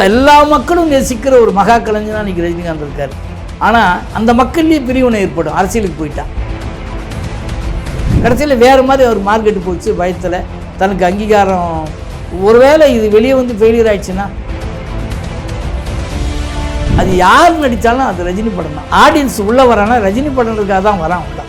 எல்லா மக்களும் நேசிக்கிற ஒரு மகா கலைஞனாக இன்னைக்கு ரஜினிகாந்த் இருக்காரு. ஆனால் அந்த மக்கள்லேயே பிரிவினை ஏற்படும். அரசியலுக்கு போயிட்டா கடைசியில் வேறு மாதிரி அவர் மார்க்கெட்டு போச்சு பயத்தில். தனக்கு அங்கீகாரம். ஒருவேளை இது வெளியே வந்து ஃபெயிலியர் ஆயிடுச்சுன்னா அது யார் நடித்தாலும் அது ரஜினி படம் தான். ஆடியன்ஸ் உள்ளே வரானா ரஜினி படம்ன்றதுக்காக தான் வரான். உள்ள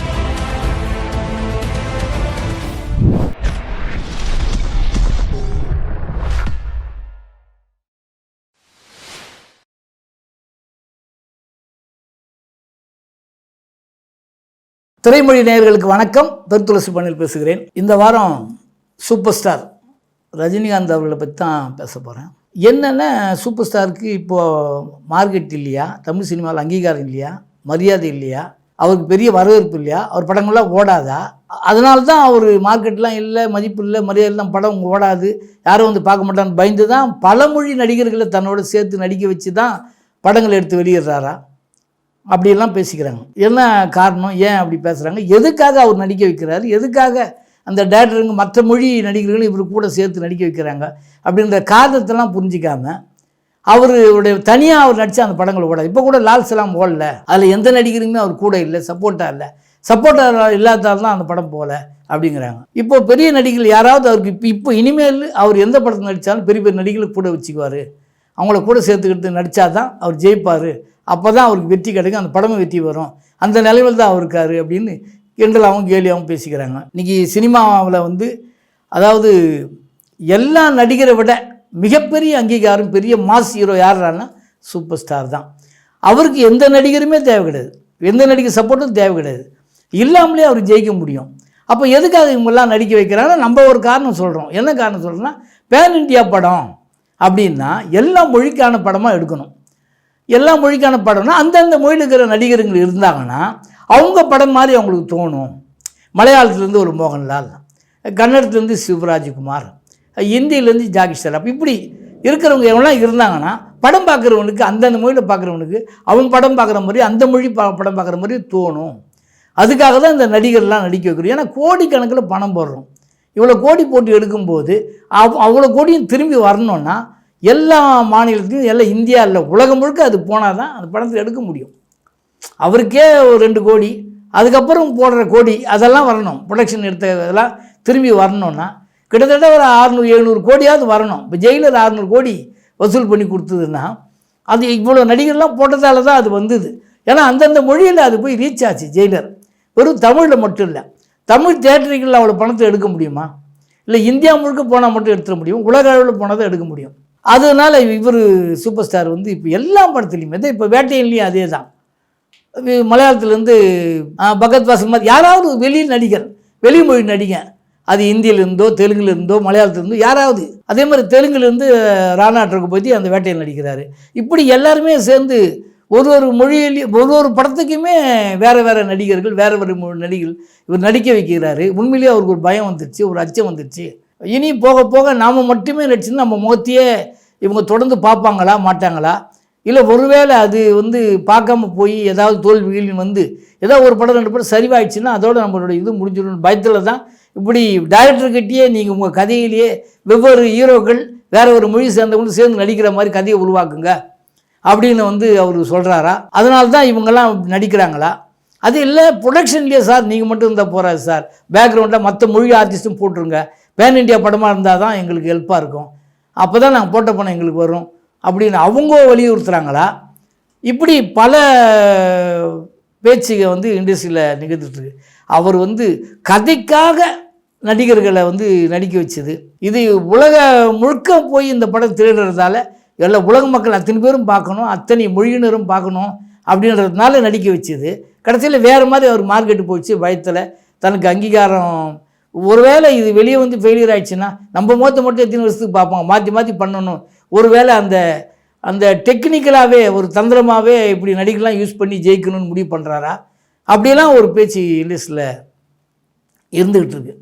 திரைமொழி நேயர்களுக்கு வணக்கம். பெருத்துளசி பண்ணில் பேசுகிறேன். இந்த வாரம் சூப்பர் ஸ்டார் ரஜினிகாந்த் அவர்களை பற்றி தான் பேச போகிறேன் என்னென்ன சூப்பர் ஸ்டாருக்கு இப்போது மார்க்கெட் இல்லையா? தமிழ் சினிமாவில் அங்கீகாரம் இல்லையா? மரியாதை இல்லையா? அவருக்கு பெரிய வரவேற்பு இல்லையா? அவர் படங்கள்லாம் ஓடாதா? அதனால தான் அவர் மார்க்கெட்லாம் இல்லை மதிப்பு இல்லை மரியாதைலாம் படம் ஓடாது. யாரும் வந்து பார்க்க மாட்டான்னு பயந்து தான் பலமொழி நடிகர்களை தன்னோட சேர்த்து நடிக்க வச்சு தான் படங்கள் எடுத்து வெளியிடுறாரா? அப்படியெல்லாம் பேசிக்கிறாங்க. என்ன காரணம்? ஏன் அப்படி பேசுகிறாங்க எதுக்காக அவர் நடிக்க வைக்கிறாரு? எதுக்காக அந்த டேரக்டருங்க மற்ற மொழி நடிகர்களும் இவர் கூட சேர்த்து நடிக்க வைக்கிறாங்க? அப்படின்ற காரணத்தெல்லாம் புரிஞ்சிக்காமல் அவருடைய தனியாக அவர் நடித்த அந்த படங்கள் ஓடாது. இப்போ கூட லால் சலாம் ஓடல. அதில் எந்த நடிகருமே அவர் கூட இல்லை சப்போர்ட்டாக இல்லை. சப்போர்ட்டாக இல்லாதால் தான் அந்த படம் போகல அப்படிங்கிறாங்க. இப்போ பெரிய நடிகர்கள் யாராவது அவருக்கு இப்போ இப்போ இனிமேல் அவர் எந்த படத்தில் நடித்தாலும் பெரிய பெரிய நடிகர்களுக்கு கூட வச்சுக்குவார். அவங்கள கூட சேர்த்துக்கிட்டு நடித்தா தான் அவர் ஜெயிப்பார். அப்போ தான் அவருக்கு வெற்றி கிடைக்கும். அந்த படமும் வெற்றி வரும். அந்த நிலையில் தான் அவர் இருக்கார் அப்படின்னு கிண்டலாகவும் கேலியாகவும் பேசிக்கிறாங்க. இன்றைக்கி சினிமாவில் வந்து அதாவது எல்லா நடிகரை விட மிகப்பெரிய அங்கீகாரம் பெரிய மாஸ் ஹீரோ யாருன்னா சூப்பர் ஸ்டார் தான். அவருக்கு எந்த நடிகருமே தேவை கிடையாது. எந்த நடிகர் சப்போர்ட்டும் தேவை கிடையாது. இல்லாமலே அவர் ஜெயிக்க முடியும். அப்போ எதுக்காக இவங்கெல்லாம் நடிக்க வைக்கிறாங்கன்னா நம்ம ஒரு காரணம் சொல்கிறோம் என்ன காரணம் சொல்கிறோன்னா பேன் இண்டியா படம். அப்படின்னா எல்லா மொழிக்கான படமாக எடுக்கணும். எல்லா மொழிக்கான படம்னா அந்தந்த மொழியில் இருக்கிற நடிகருங்கள் இருந்தாங்கன்னா அவங்க படம் மாதிரி அவங்களுக்கு தோணும். மலையாளத்துலேருந்து ஒரு மோகன்லால் கன்னடத்துலேருந்து சிவராஜ்குமார் இந்தியிலேருந்து ஜாகி ஷெராப் இப்படி இருக்கிறவங்க எவ்வளோ இருந்தாங்கன்னா படம் பார்க்குறவனுக்கு அந்தந்த மொழியில் பார்க்குறவனுக்கு அவன் படம் பார்க்குற மாதிரி அந்த மொழி பா படம் பார்க்குற மாதிரி தோணும். அதுக்காக தான் இந்த நடிகர்லாம் நடிக்க வைக்கிறோம். ஏன்னா கோடிக்கணக்கில் பணம் போடுறோம். இவ்வளோ கோடி போட்டு எடுக்கும்போது அவ் அவ்வளோ கோடியும் திரும்பி வரணும்னா எல்லா மாநிலத்திலையும் எல்லாம் இந்தியா இல்லை உலகம் முழுக்க அது போனால் தான் அந்த படத்தை எடுக்க முடியும். அவருக்கே ஒரு ரெண்டு கோடி அதுக்கப்புறம் போடுற கோடி அதெல்லாம் வரணும். ப்ரொடக்ஷன் எடுத்த இதெல்லாம் திரும்பி வரணும்னா கிட்டத்தட்ட ஒரு அறுநூறு எழுநூறு கோடியாவது வரணும். இப்போ ஜெயிலர் ஆறுநூறு கோடி வசூல் பண்ணி கொடுத்ததுன்னா அது இவ்வளோ நடிகர்லாம் போட்டதால தான் அது வந்தது. ஏன்னா அந்தந்த மொழியில் அது போய் ரீச் ஆச்சு ஜெயிலர். வெறும் தமிழில் மட்டும் இல்லை. தமிழ் தேட்டரிகளில் அவ்வளோ பணத்தை எடுக்க முடியுமா? இல்லை இந்தியா முழுக்க போனால் மட்டும் எடுத்துட முடியும்? உலக அளவில் போனால் தான் எடுக்க முடியும். அதனால் இவர் சூப்பர் ஸ்டார் வந்து இப்போ எல்லா படத்துலையுமே தான் இப்போ வேட்டையிலையும் அதே தான் மலையாளத்துலேருந்து பகத் வாசல் மாதிரி யாராவது வெளி நடிகர் வெளிமொழி நடிகர் அது இந்தியிலிருந்தோ தெலுங்குலேருந்தோ மலையாளத்துலேருந்தோ யாராவது. அதே மாதிரி தெலுங்குலேருந்து ராணா போய் அந்த வேட்டையில் நடிக்கிறாரு. இப்படி எல்லாருமே சேர்ந்து ஒரு ஒரு மொழியிலையும் ஒரு ஒரு படத்துக்குமே வேறு வேறு நடிகர்கள் வேறு வேறு மொழி நடிகர்கள் இவர் நடிக்க வைக்கிறாரு. உண்மையிலேயே அவருக்கு ஒரு பயம் வந்துருச்சு ஒரு அச்சம் வந்துருச்சு. இனி போக போக நாம் மட்டுமே நடிச்சுன்னு நம்ம முகத்தையே இவங்க தொடர்ந்து பார்ப்பாங்களா மாட்டாங்களா? இல்லை ஒருவேளை அது வந்து பார்க்காம போய் ஏதாவது தோல்விகள் வந்து ஏதோ ஒரு படம் ரெண்டு படம் சரிவாயிடுச்சுன்னா அதோட நம்மளோட இது முடிஞ்சிடும். பயத்தில் தான் இப்படி டைரக்டர்கிட்டயே நீங்கள் உங்கள் கதையிலேயே வெவ்வேறு ஹீரோக்கள் வேறு ஒரு மொழி சேர்ந்தவங்களும் சேர்ந்து நடிக்கிற மாதிரி கதையை உருவாக்குங்க. அப்படின்னு வந்து அவர் சொல்கிறாரா அதனால தான் இவங்கெல்லாம் நடிக்கிறாங்களா? அது இல்லை ப்ரொடக்ஷன்லேயே சார். நீங்கள் மட்டும் இருந்தால் போகாது சார். பேக்ரவுண்டில் மற்ற மொழி ஆர்டிஸ்ட்டும் போட்டுருங்க. பேன் இண்டியா படமாக இருந்தால் தான் எங்களுக்கு ஹெல்ப்பாக இருக்கும். அப்போ தான் நாங்கள் போட்ட பணம் எங்களுக்கு வரும். அப்படின்னு அவங்க வலியுறுத்துகிறாங்களா இப்படி பல பேச்சுக வந்து இண்டஸ்ட்ரியில் நிகழ்ந்துட்டுருக்கு அவர் வந்து கதைக்காக நடிகர்களை வந்து நடிக்க வச்சது. இது உலக முழுக்க போய் இந்த படம் திருடுறதால எல்லா உலக மக்கள் அத்தனை பேரும் பார்க்கணும் அத்தனை மொழியினரும் பார்க்கணும் அப்படின்றதுனால நடிக்க வச்சுது. கடைசியில் வேறு மாதிரி அவர் மார்க்கெட்டு போச்சு பயத்தில். தனக்கு அங்கீகாரம் ஒருவேளை இது வெளியே வந்து ஃபெயிலியர் ஆயிடுச்சுன்னா நம்ம முகத்தை மட்டும் எத்தனை வருஷத்துக்கு பார்ப்போம்? மாற்றி மாற்றி பண்ணணும். ஒருவேளை அந்த அந்த டெக்னிக்கலாகவே ஒரு தந்திரமாகவே இப்படி நடிக்கலாம் யூஸ் பண்ணி ஜெயிக்கணும்னு முடிவு பண்ணுறாரா அப்படிலாம் ஒரு பேச்சு லிஸ்ட்டில் இருந்துக்கிட்டு இருக்கு.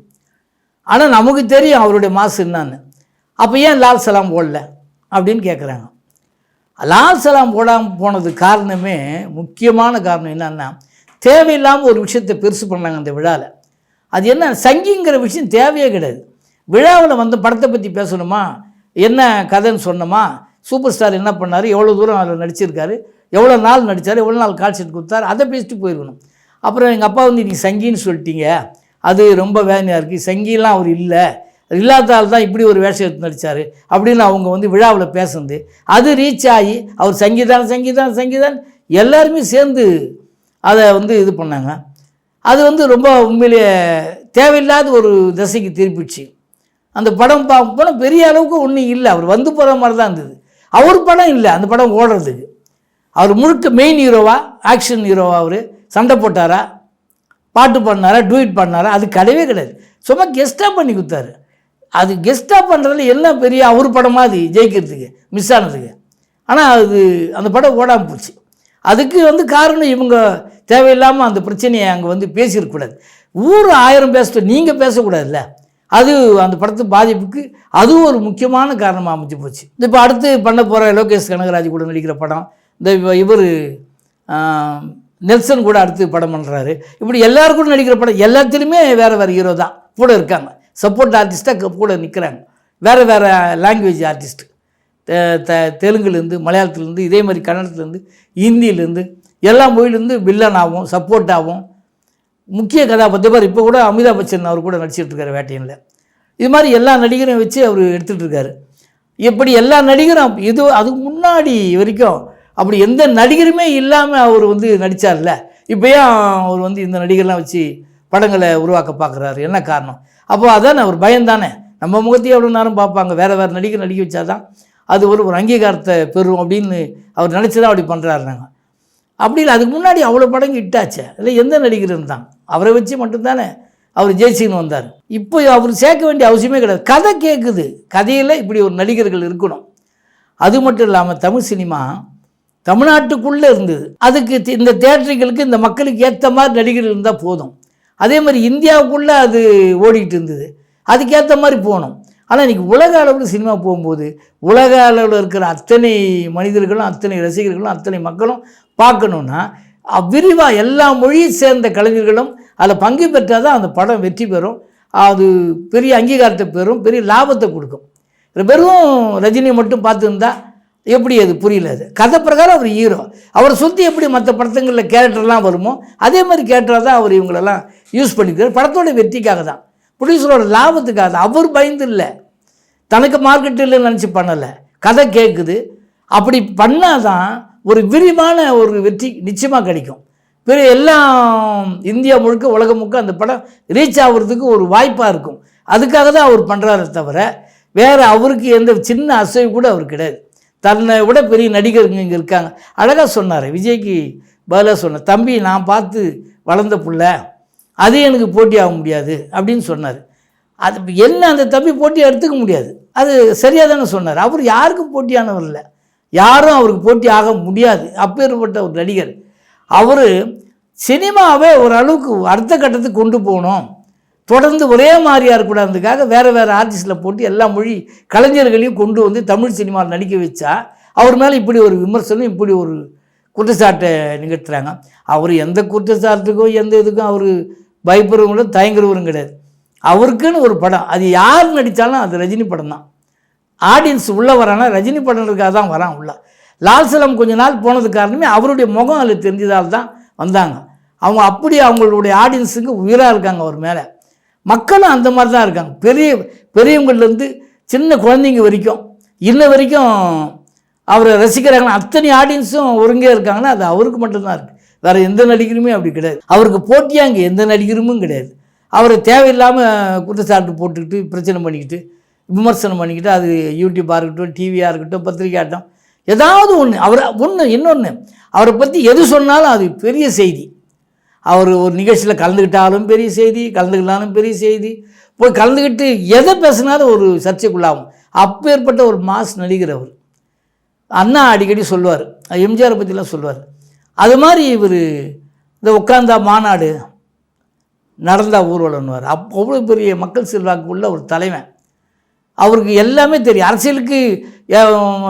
ஆனால் நமக்கு தெரியும் அவருடைய மாசு என்னன்னு. அப்போ ஏன் லால் சலாம் போடல அப்படின்னு கேட்குறாங்க லால் சலாம் போடாமல் போனது காரணமே முக்கியமான காரணம் என்னென்னா தேவையில்லாமல் ஒரு விஷயத்தை பெருசு பண்ணாங்க அந்த விழாவில் அது என்ன சங்கிங்கிற விஷயம் தேவையே கிடையாது. விழாவில் வந்து படத்தை பற்றி பேசணுமா? என்ன கதைன்னு சொன்னோமா? சூப்பர் ஸ்டார் என்ன பண்ணார்? எவ்வளோ தூரம் அதில் நடிச்சிருக்காரு? எவ்வளோ நாள் நடித்தார் எவ்வளோ நாள் கால் ஷீட் கொடுத்தாரு? அதை பேசிட்டு போயிருக்கணும். அப்புறம் எங்கள் அப்பா வந்து இன்றைக்கி சங்கின்னு சொல்லிட்டீங்க. அது ரொம்ப வேதனையாக இருக்குது சங்கிலாம் அவர் இல்லை. இல்லாதால் தான் இப்படி ஒரு வேஷம் எடுத்து நடித்தார் அப்படின்னு அவங்க வந்து விழாவில் பேசுனது. அது ரீச் ஆகி அவர் சங்கீதான் சங்கீதான் சங்கீதான் எல்லாருமே சேர்ந்து அதை வந்து இது பண்ணாங்க. அது வந்து ரொம்ப உண்மையிலேயே தேவையில்லாத ஒரு திசைக்கு திருப்பிடுச்சு அந்த படம் படம் பெரிய அளவுக்கு ஒன்றும் இல்லை. அவர் வந்து போகிற மாதிரி தான் இருந்தது. அவர் படம் இல்லை. அந்த படம் ஓடுறதுக்கு. அவர் முழுக்க மெயின் ஹீரோவா ஆக்ஷன் ஹீரோவா அவர். சண்டை போட்டாரா? பாட்டு பண்ணாரா டூயிட் பண்ணாரா அது கிடையவே கிடையாது. சும்மா கெஸ்ட்டாக பண்ணி கொடுத்தாரு. அது கெஸ்ட்டாக பண்ணுறதுல என்ன பெரிய அவர் படமாக அது ஜெயிக்கிறதுக்கு மிஸ் ஆனதுக்கு. ஆனால் அது அந்த படம் ஓடாமல் போச்சு. அதுக்கு வந்து காரணம் இவங்க தேவையில்லாமல் அந்த பிரச்சனையை அங்கே வந்து பேசியிருக்கக்கூடாது. ஊர் ஆயிரம் பேசிட்டு நீங்கள் பேசக்கூடாதுல்ல. அது அந்த படத்து பாதிப்புக்கு அதுவும் ஒரு முக்கியமான காரணமாக அமைஞ்சு போச்சு. இப்போ அடுத்து பண்ண போகிற லோகேஷ் கனகராஜ் கூட நடிக்கிற படம். இந்த இவர் நெல்சன் கூட அடுத்து படம் பண்ணுறாரு இப்படி எல்லாருக்கும் கூட நடிக்கிற படம் எல்லாத்துலேயுமே வேறு வேறு ஹீரோ தான். கூட இருக்காங்க. சப்போர்ட் ஆர்டிஸ்ட்டாக கூட நிற்கிறாங்க வேறு வேறு லாங்குவேஜ் ஆர்டிஸ்ட் த தெலுங்குலேருந்து மலையாளத்துலேருந்து இதே மாதிரி கன்னடத்துலேருந்து ஹிந்திலேருந்து எல்லா மொழியிலேருந்து வில்லனாகவும் சப்போர்ட்டாகவும் முக்கிய கதாபாத்திரப்பார் இப்போ கூட அமிதாப் பச்சன் அவர் கூட நடிச்சிட்ருக்காரு வேட்டையனில். இது மாதிரி எல்லா நடிகரையும் வச்சு அவர் எடுத்துகிட்ருக்காரு இப்படி எல்லா நடிகரும் இது அதுக்கு முன்னாடி வரைக்கும் அப்படி எந்த நடிகருமே இல்லாமல் அவர் வந்து நடித்தார்ல இப்போ ஏன் அவர் வந்து இந்த நடிகர்லாம் வச்சு படங்களை உருவாக்க பார்க்குறாரு. என்ன காரணம்? அப்போது அதானே அவர் பயந்தானே. நம்ம முகத்தையே எவ்வளோ நேரம் பார்ப்பாங்க. வேறு வேறு நடிகர் நடிக்க வச்சாதான் அது ஒரு ஒரு அங்கீகாரத்தை பெறும் அப்படின்னு அவர் நினச்சி தான் அப்படி பண்ணுறாரு நாங்கள் அப்படி இல்லை அதுக்கு முன்னாடி அவ்வளோ படங்கள் இட்டாச்சே. இல்லை எந்த நடிகர் இருந்தான்? அவரை வச்சு மட்டும்தானே அவர் ஜெயிச்சின்னு வந்தார். இப்போ அவர் சேர்க்க வேண்டிய அவசியமே கிடையாது. கதை கேட்குது கதையில் இப்படி ஒரு நடிகர்கள் இருக்கணும். அது மட்டும் இல்லாமல் தமிழ் சினிமா தமிழ்நாட்டுக்குள்ளே இருந்தது. அதுக்கு இந்த தேட்டர்களுக்கு இந்த மக்களுக்கு ஏற்ற மாதிரி நடிகர்கள் இருந்தால் போதும். அதே மாதிரி இந்தியாவுக்குள்ளே அது ஓடிக்கிட்டு இருந்தது. அதுக்கேற்ற மாதிரி போகணும் ஆனால் இன்றைக்கி உலக அளவில் சினிமா போகும்போது உலக அளவில் இருக்கிற அத்தனை மனிதர்களும் அத்தனை ரசிகர்களும் அத்தனை மக்களும் பார்க்கணுன்னா விரிவாக எல்லா மொழியை சேர்ந்த கலைஞர்களும் அதில் பங்கு பெற்றால் தான் அந்த படம் வெற்றி பெறும். அது பெரிய அங்கீகாரத்தை பெறும் பெரிய லாபத்தை கொடுக்கும். வெறும் ரஜினியை மட்டும் பார்த்துருந்தா எப்படி அது புரியல அது? கதை பிரகாரம் அவர் ஹீரோ அவரை சுற்றி எப்படி மற்ற படத்துங்களில் கேரக்டர்லாம் வருமோ அதே மாதிரி கேரக்டராக தான் அவர் இவங்களெல்லாம் யூஸ் பண்ணிக்கிறார். படத்தோட வெற்றிக்காக தான். ப்ரொடியூசரோட லாபத்துக்காக தான். அவர் பயந்து இல்லை. தனக்கு மார்க்கெட் இல்லைன்னு நினச்சி பண்ணலை. கதை கேட்குது அப்படி பண்ணால் தான் ஒரு விரிவான ஒரு வெற்றி நிச்சயமாக கிடைக்கும். பெரிய எல்லாம் இந்தியா முழுக்க உலகம் முழுக்க அந்த படம் ரீச் ஆகுறதுக்கு ஒரு வாய்ப்பாக இருக்கும். அதுக்காக தான் அவர் பண்ணுறாரு தவிர வேறு அவருக்கு எந்த சின்ன அசைவு கூட அவர் கிடையாது. தன்னை விட பெரிய நடிகருங்க இங்கே இருக்காங்க. அழகாக சொன்னார். விஜய்க்கு பதிலாக சொன்னார். தம்பி நான் பார்த்து வளர்ந்த பிள்ளை. அது எனக்கு போட்டி ஆக முடியாது அப்படின்னு சொன்னார். அது என்ன அந்த தம்பி போட்டி எடுத்துக்க முடியாது. அது சரியாக தானே சொன்னார். அவர் யாருக்கும் போட்டியானவர் இல்லை. யாரும் அவருக்கு போட்டி ஆக முடியாது. அப்பேற்பட்ட ஒரு நடிகர். அவர் சினிமாவே ஓரளவுக்கு அடுத்த கட்டத்துக்கு கொண்டு போகணும். தொடர்ந்து ஒரே மாதிரியாக இருக்கக்கூடாதுக்காக வேறு வேறு ஆர்டிஸ்டில் போட்டு எல்லா மொழி கலைஞர்களையும் கொண்டு வந்து தமிழ் சினிமாவில் நடிக்க வச்சா அவர் மேலே இப்படி ஒரு விமர்சனம் இப்படி ஒரு குற்றச்சாட்டை நிகழ்த்துறாங்க. அவர் எந்த குற்றச்சாட்டுக்கும் எந்த இதுக்கும் அவர் பயப்படுறவங்களும் தயங்குறவரும் கிடையாது. அவருக்குன்னு ஒரு படம். அது யார் நடித்தாலும் அது ரஜினி படம் தான். ஆடியன்ஸ் உள்ளே வரானா ரஜினி படங்களுக்காக தான் வரான் உள்ள. லால் சலம் கொஞ்ச நாள் போனது காரணமே அவருடைய முகம் அதில் தெரிஞ்சதால் தான் வந்தாங்க. அவங்க அப்படி அவங்களுடைய ஆடியன்ஸுக்கு உயிராக இருக்காங்க அவர் மேலே. மக்களும் அந்த மாதிரி தான் இருக்காங்க. பெரிய பெரியவங்கள்லேருந்து சின்ன குழந்தைங்க வரைக்கும் இன்ன வரைக்கும் அவரை ரசிக்கிறாங்க. அத்தனை ஆடியன்ஸும் ஒருங்கே இருக்காங்கன்னா அது அவருக்கு மட்டும்தான் இருக்குது வேறு எந்த நடிகருமே அப்படி கிடையாது. அவருக்கு போட்டியாக அங்கே எந்த நடிகருமும் கிடையாது. அவரை தேவையில்லாமல் குற்றச்சாட்டு போட்டுக்கிட்டு பிரச்சனை பண்ணிக்கிட்டு விமர்சனம் பண்ணிக்கிட்டு அது யூடியூப்பாக இருக்கட்டும் டிவியாக இருக்கட்டும் பத்திரிக்கையாட்டம் ஏதாவது ஒன்று அவர் ஒன்று இன்னொன்று அவரை பற்றி எது சொன்னாலும் அது பெரிய செய்தி. அவர் ஒரு நிகழ்ச்சியில் கலந்துக்கிட்டாலும் பெரிய செய்தி கலந்துக்கிட்டாலும் பெரிய செய்தி. போய் கலந்துக்கிட்டு எதை பேசினாலும் ஒரு சர்ச்சைக்குள்ளாகும். அப்பேற்பட்ட ஒரு மாஸ் நடிகர் அவர். அண்ணா அடிக்கடி சொல்லுவார். எம்ஜிஆரை பற்றிலாம் சொல்லுவார். அது மாதிரி இவர் இந்த உட்காந்தா மாநாடு நடந்தா ஊர்வலம்னுவார். அப் அவ்வளோ பெரிய மக்கள் செல்வாக்கு உள்ள ஒரு தலைவன். அவருக்கு எல்லாமே தெரியும். அரசியலுக்கு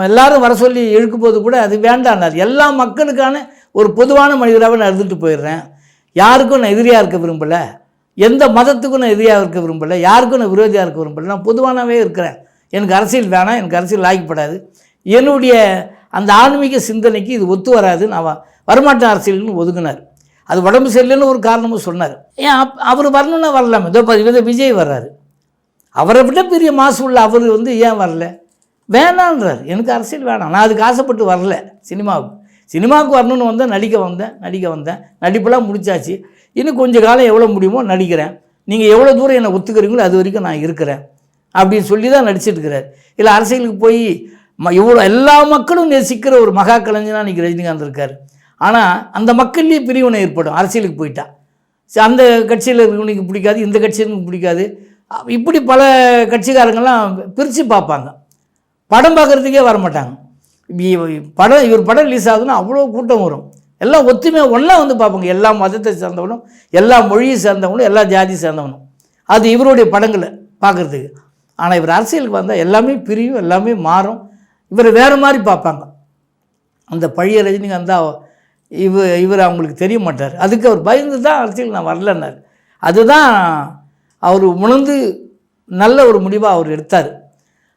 எல்லாரும் வர சொல்லி இழுக்கும் போது கூட அது வேண்டாம்னார் எல்லா மக்களுக்கான ஒரு பொதுவான மனிதராகவே நான் இருந்துட்டு போயிடுறேன். யாருக்கும் நான் எதிரியாக இருக்க விரும்பலை. எந்த மதத்துக்கும் நான் எதிரியாக இருக்க விரும்பலை. யாருக்கும் நான் விரோதியாக இருக்க விரும்பலை. நான் பொதுவானவே இருக்கிறேன். எனக்கு அரசியல் வேணாம். எனக்கு அரசியல் லாய்க்கப்படாது என்னுடைய அந்த ஆன்மீக சிந்தனைக்கு இது ஒத்து வராது நான் வ- வரமாட்டேன் அரசியல்னு ஒதுங்கினார் அது உடம்பு சரியில்லைன்னு ஒரு காரணமும் சொன்னார். ஏன் அப் அவர் வரணும்னா வரலாமே. இதோ பாரு, விஜய் வர்றாரு. அவரை விட பெரிய மாசு உள்ள அவர் வந்து ஏன் வரல? வேணான்றார். எனக்கு அரசியல் வேணாம். நான் அதுக்கு ஆசைப்பட்டு வரல சினிமாவுக்கு. சினிமாவுக்கு வரணும்னு வந்தேன் நடிக்க வந்தேன் நடிக்க வந்தேன். நடிப்பெல்லாம் முடிச்சாச்சு. இன்னும் கொஞ்சம் காலம் எவ்வளோ முடியுமோ நடிக்கிறேன். நீங்கள் எவ்வளோ தூரம் என்னை ஒத்துக்கிறீங்களோ அது வரைக்கும் நான் இருக்கிறேன். அப்படின்னு சொல்லி தான் நடிச்சிட்டு இருக்கிறார். இல்லை அரசியலுக்கு போய் ம இவ்வளோ எல்லா மக்களும் நேசிக்கிற ஒரு மகா கலைஞனாக இன்றைக்கி ரஜினிகாந்த் இருக்கார். ஆனால் அந்த மக்கள்லேயே பிரிவினை ஏற்படும். அரசியலுக்கு போயிட்டா. அந்த கட்சியில் இருக்கிறவனுக்கு பிடிக்காது இந்த கட்சியிலும் பிடிக்காது. இப்படி பல கட்சிக்காரங்கெல்லாம் பிரித்து பார்ப்பாங்க. படம் பார்க்குறதுக்கே வர மாட்டாங்க படம் இவர் படம் ரிலீஸ் ஆகுதுன்னா அவ்வளோ கூட்டம் வரும். எல்லாம் ஒத்துமையாக ஒன்றா வந்து பார்ப்பாங்க. எல்லா மதத்தை சேர்ந்தவனும் எல்லா மொழியை சேர்ந்தவனும் எல்லா ஜாதியை சேர்ந்தவனும். அது இவருடைய படங்களை பார்க்குறதுக்கு. ஆனால் இவர் அரசியலுக்கு வந்தால் எல்லாமே பிரியும் எல்லாமே மாறும். இவரை வேறு மாதிரி பார்ப்பாங்க. அந்த பழைய ரஜினிகாந்த் தான் இவ இவர் அவங்களுக்கு தெரிய மாட்டார். அதுக்கு அவர் பயந்து தான் அரசியல் நான் வரலன்னார். அதுதான் அவர் உணர்ந்து நல்ல ஒரு முடிவாக அவர் எடுத்தார்.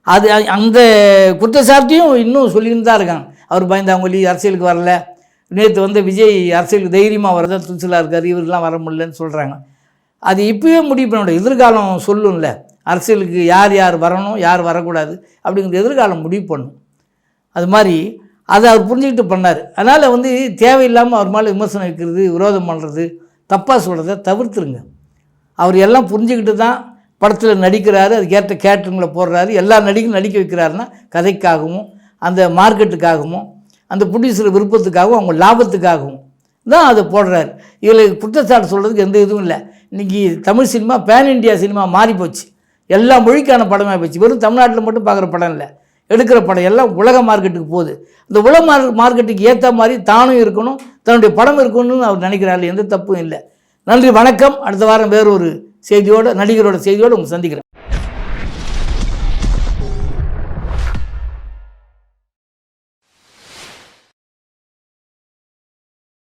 அது அந்த குற்றச்சாட்டையும் இன்னும் சொல்லிட்டு தான் இருக்காங்க. அவர் பயந்தாங்கொல்லி அரசியலுக்கு வரல. நேற்று வந்து விஜய் அரசியலுக்கு தைரியமாக வரதான் துணிச்சலாக இருக்கார். இவரெலாம் வர முடியலன்னு சொல்கிறாங்க அது இப்போயே முடிவு பண்ண எதிர்காலம் சொல்லும்ல. அரசியலுக்கு யார் யார் வரணும் யார் வரக்கூடாது அப்படிங்கிற எதிர்காலம் முடிவு பண்ணும். அது மாதிரி அதை அவர் புரிஞ்சுக்கிட்டு பண்ணார். அதனால் வந்து தேவையில்லாமல் அவர் மேலே விமர்சனம் வைக்கிறது விரோதம் பண்ணுறது தப்பாக சொல்கிறத தவிர்த்துருங்க. அவர் எல்லாம் புரிஞ்சுக்கிட்டு தான் படத்தில் நடிக்கிறாரு அதுக்கேற்ற கேட்டருங்களை போடுறாரு. எல்லா நடிகரும் நடிக்க வைக்கிறாருன்னா கதைக்காகவும் அந்த மார்க்கெட்டுக்காகவும் அந்த ப்ரொடியூசர் விருப்பத்துக்காகவும் அவங்க லாபத்துக்காகவும் தான் அதை போடுறாரு. இதில் குற்றச்சாட்டு சொல்கிறதுக்கு எந்த இதுவும் இல்லை. இன்றைக்கி Tamil cinema pan India cinema மாறி போச்சு எல்லா மொழிக்கான படமாக போச்சு. வெறும் தமிழ்நாட்டில் மட்டும் பார்க்குற படம் இல்லை. எடுக்கிற படம் எல்லாம் உலக மார்க்கெட்டுக்கு போகுது. இந்த உலக மார்க் மார்க்கெட்டுக்கு ஏற்ற மாதிரி தானும் இருக்கணும் தன்னுடைய படம் இருக்கணும்னு அவர் நினைக்கிறாரு. எந்த தப்பும் இல்லை. நன்றி வணக்கம். அடுத்த வாரம் வேறொரு செய்தியோட நடிகரோட செய்தியோடு உங்களை சந்திக்கிறேன்.